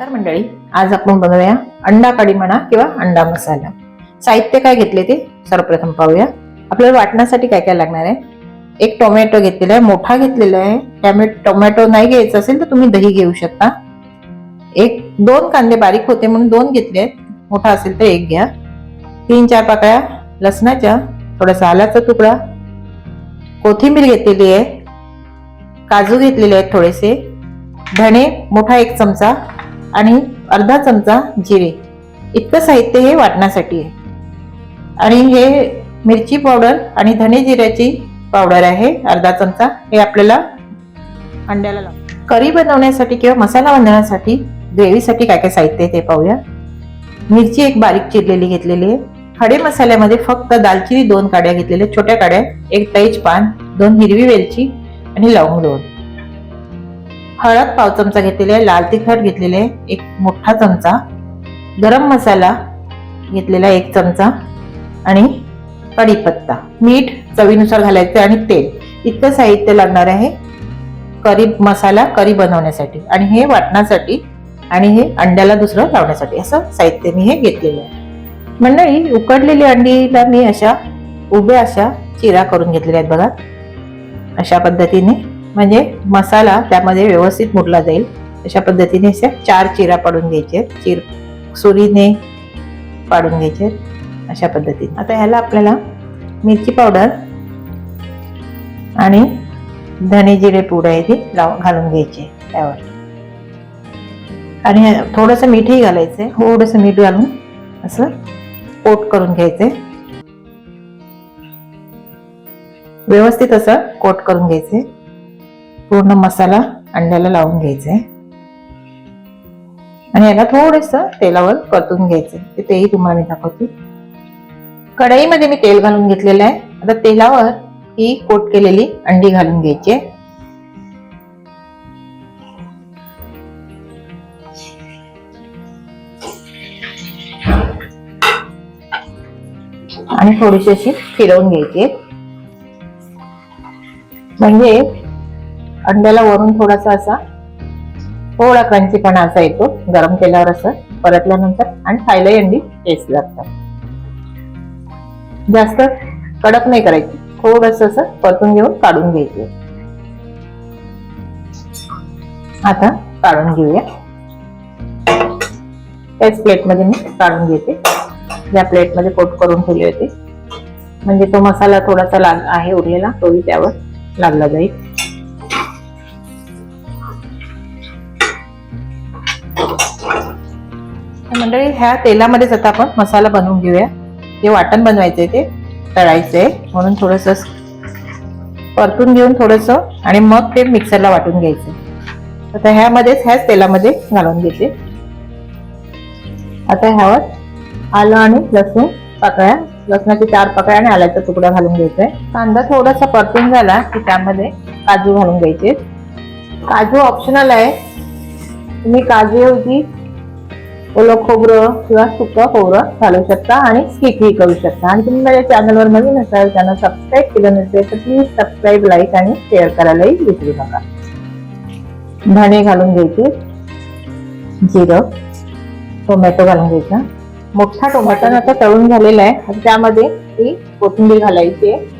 नमस्कार मंडळी. आज आपण बनवूया अंडा कढी म्हणा किंवा अंडा मसाला. साहित्य काय घेतले ते? सर्वप्रथम पाहूया. आपल्याला वाटण्यासाठी काय काय लागणार आहे? एक टोमॅटो घेतलेला आहे मोठा घेतलेला आहे. त्यामुळे टोमॅटो नाही घ्यायचा असेल तर तुम्ही दही घेऊ शकता. एक दोन कांदे बारीक होते म्हणून दोन घेतले आहेत. मोठा असेल तर एक घ्या. तीन चार पाकळ्या लसणाच्या थोडासा आल्याचा तुकडा. कोथिंबीर घेतलेली आहे. काजू घेतलेले आहेत थोडेसे. धणे मोठा एक चमचा. आणि अर्धा चमचा जिरे. इतकं साहित्य हे वाटण्यासाठी आहे. आणि हे मिरची पावडर आणि धने जिऱ्याची पावडर आहे. अर्धा चमचा हे आपल्याला अंड्याला लाव. करी बनवण्यासाठी किंवा मसाला बनवण्यासाठी ग्रेव्हीसाठी काय काय साहित्य आहे ते पाहूया. मिरची एक बारीक चिरलेली घेतलेली आहे. खडे मसाल्यामध्ये फक्त दालचिनी दोन काड्या घेतलेल्या छोट्या काड्या एक तैज पान दोन हिरवी वेलची आणि लवंग दोन. हळद पाव चमचा घेतलेला आहे लाल तिखट घेतलेले आहे एक मोठा चमचा. गरम मसाला घेतलेला एक चमचा. आणि कढीपत्ता. मीठ चवीनुसार घालायचं आणि तेल. इतकं साहित्य लागणार आहे करी मसाला करी बनवण्यासाठी. आणि हे वाटण्यासाठी आणि हे अंड्याला दुसरं लावण्यासाठी. असं साहित्य मी हे घेतलेलं आहे. मंडळी उकडलेली अंडीला मी अशा उभ्या अशा चिरा करून घेतलेल्या आहेत बघा. अशा पद्धतीने म्हणजे मसाला त्यामध्ये व्यवस्थित मुरला जाईल. अशा पद्धतीने चार चिरा पाडून घ्यायचे. चिर सुरीने पाडून घ्यायचे. अशा पद्धतीने. आता ह्याला आपल्याला मिरची पावडर आणि धने जिरे पूड आहे ती लाव घालून घ्यायचे त्यावर. आणि थोडंसं मीठही घालायचं आहे थोडंसं मीठ घालून असं कोट करून घ्यायचे. व्यवस्थित असं कोट करून घ्यायचे. पूर्ण मसाला अंड्याला लावून घ्यायचा आहे आणि याला थोडस तेलावर परतून घ्यायचं ते तेही तुम्हाला मी दाखवते. कढईमध्ये मी तेल घालून घेतलेलं आहे. आता तेलावर ही कोट केलेली अंडी घालून घ्यायची आहे. आणि थोडीशी अशी फिरवून घ्यायची म्हणजे अंड्याला वरून थोडासा असा थोडा क्रंचीपणा असा येतो गरम केल्यावर असं परतल्यानंतर आणि खायलाही अंडी टेस्ट लागतात. जास्त कडक नाही करायची थोडस असं परतून घेऊन काढून घ्यायचे. आता काढून घेऊया. त्याच प्लेटमध्ये मी काढून घेते. ज्या प्लेटमध्ये कोट करून ठेवले होते. म्हणजे तो मसाला थोडासा लाग आहे उरलेला तोही त्यावर लागला जाईल. मंडळी ह्या तेलामध्येच आता आपण मसाला बनवून घेऊया. जे वाटण बनवायचंय ते तळायचंय. म्हणून थोडस परतून घेऊन थोडस आणि मग ते मिक्सरला वाटून घ्यायचं. आता ह्यामध्येच ह्याच तेलामध्ये घालून घेते. आता ह्यावर आलं आणि लसूण पाकळ्या. लसणाचे चार पाकळ्या आणि आल्याचा तुकडा घालून घ्यायचा आहे. कांदा थोडासा परतून झाला की त्यामध्ये काजू घालून घ्यायचे. काजू ऑप्शनल आहे. तुम्ही काजू ऐवजी ओलं खोबरं किंवा सुकं खोबरं घालू शकता आणि स्किप ही करू शकता. आणि तुम्ही माझ्या चॅनलवर नवीन असाल चॅनल सबस्क्राईब केलं नसेल तर प्लीज सबस्क्राईब लाईक आणि शेअर करायलाही विसरू नका. धणे घालून घ्यायचे. जिरं. टोमॅटो घालून घ्यायचा. मोठा टोमॅटो आता तळून झालेला आहे. त्यामध्ये ती कोथिंबीर घालायची आहे.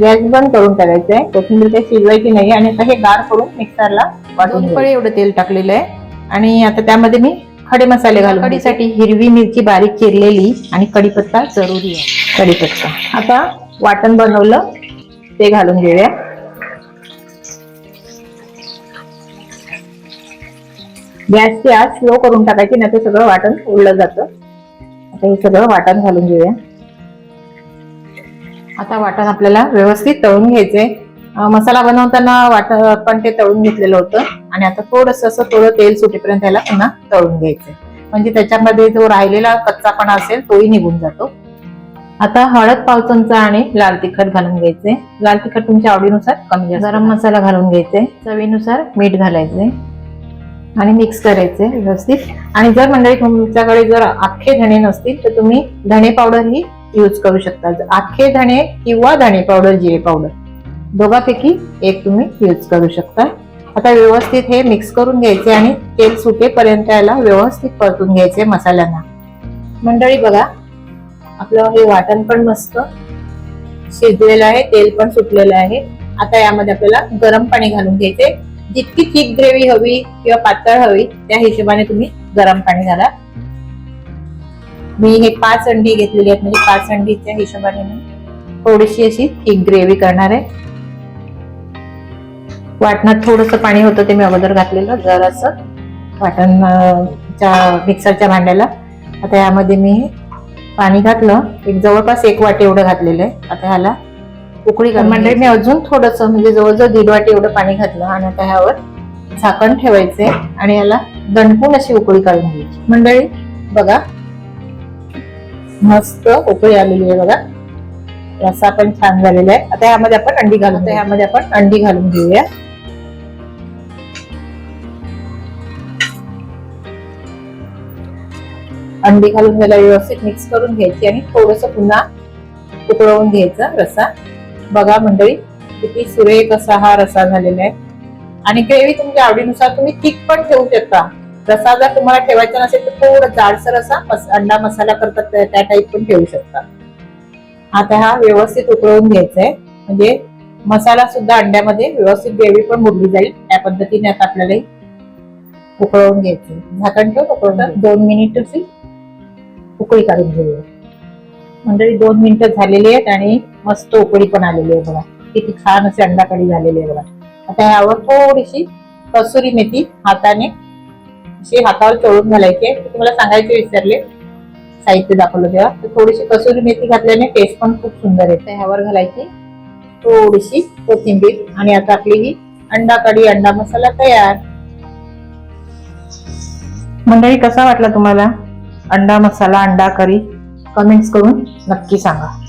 गॅस बंद करून टाकायचं आहे कोथिंबीर काही शिजवायची नाही आणि आता हे गार करून मिक्सरला वाटून पळे एवढं तेल टाकलेलं आहे. आणि आता त्यामध्ये मी खडे मसाले घालून कढीसाठी हिरवी मिरची बारीक चिरलेली आणि कढीपत्ता जरुरी आहे. कढीपत्ता. आता वाटण बनवलं ते घालून घेऊया. गॅसची आग स्लो करून टाकायची नाही तर सगळं वाटण उडलं जातं. आता हे सगळं वाटण घालून घेऊया. आता वाटण आपल्याला व्यवस्थित तळून घ्यायचंय. मसाला बनवताना वाट पण ते तळून घेतलेलं होतं. आणि आता थोडस असं थोडं तेल सुटेपर्यंत त्याला पुन्हा तळून घ्यायचंय. म्हणजे त्याच्यामध्ये जो राहिलेला कच्चापणा असेल तोही निघून जातो. आता हळद पाव चमचा आणि लाल तिखट घालून घ्यायचे लाल तिखट तुमच्या आवडीनुसार कमी गरम मसाला घालून घ्यायचे चवीनुसार मीठ घालायचे आणि मिक्स करायचे व्यवस्थित. आणि जर मंडळी तुमच्याकडे जर अख्खे धणे नसतील तर तुम्ही धणे पावडर ही यूज करू शकता. जर धणे किंवा धणे पावडर जिरे पावडर दोघापैकी एक तुम्ही यूज करू शकता. आता व्यवस्थित हे मिक्स करून घ्यायचे आणि तेल सुटेपर्यंत याला व्यवस्थित परतून घ्यायचे मसाल्यांना. मंडळी बघा आपलं हे वाटण पण मस्त शिजलेलं आहे तेल पण सुटलेलं आहे. आता यामध्ये आपल्याला गरम पाणी घालून घ्यायचे. जितकी थिक ग्रेव्ही हवी किंवा पातळ हवी त्या हिशोबाने तुम्ही गरम पाणी घाला. मी हे पाच अंडी घेतलेली आहेत. म्हणजे पाच अंडीच्या हिशोबाने मी थोडीशी अशी थिक ग्रेव्ही करणार आहे. वाटणात थोडस पाणी होतं ते मी अगोदर घातलेलं. जरासं वाटण मिक्सरच्या भांड्याला. आता यामध्ये मी पाणी घातलं. एक जवळपास एक वाटी एवढं घातलेलं आहे. आता ह्याला उकळी मंडळी मी अजून थोडस म्हणजे जवळजवळ दीड वाटी एवढं पाणी घातलं आणि आता ह्यावर झाकण ठेवायचंय आणि याला दणकून अशी उकळी काढून घ्यायची. मंडळी बघा मस्त उकळी आलेली आहे बघा. रस्सा पण छान झालेला आहे. आता यामध्ये आपण अंडी घालून आता यामध्ये आपण अंडी घालून घेऊया. अंडी घालून त्याला व्यवस्थित मिक्स करून घ्यायची आणि थोडस पुन्हा उकळवून घ्यायचा रसा बघा मंडळी किती सुरेख असा हा रसा झालेला आहे. आणि ग्रेव्ही तुमच्या आवडीनुसार तुम्ही थिक पण ठेवू शकता. रसा जर तुम्हाला ठेवायचा नसेल तर थोडं जाडसर असा अंडा मसाला करतात त्या- टाईप पण ठेवू शकता. आता हा व्यवस्थित उकळवून घ्यायचा आहे म्हणजे मसाला सुद्धा अंड्यामध्ये व्यवस्थित ग्रेव्ही पण मुरली जाईल. त्या पद्धतीने आता आपल्याला उकळवून घ्यायचे झाकण ठेवून उकळवून दोन मिनिट उकळी काढून घेऊया. मंडळी दोन मिनिटं झालेली आहेत आणि मस्त उकळी पण आलेली आहे बघा. किती छान असे अंडा कढी झालेली आहे बघा. आता यावर थोडीशी कसुरी मेथी हाताने अशी हातावर चोळून घालायची आहे तुम्हाला सांगायचे विसरले. साहित्य दाखवलं तेव्हा. तर थोडीशी कसुरी मेथी घातल्याने टेस्ट पण खूप सुंदर येते. ह्यावर घालायची थोडीशी कोथिंबीर आणि आता आपली ही अंडा कढी अंडा मसाला तयार. मंडळी कसा वाटला तुम्हाला अंडा मसाला अंडा करी कमेंट्स करून नक्की सांगा.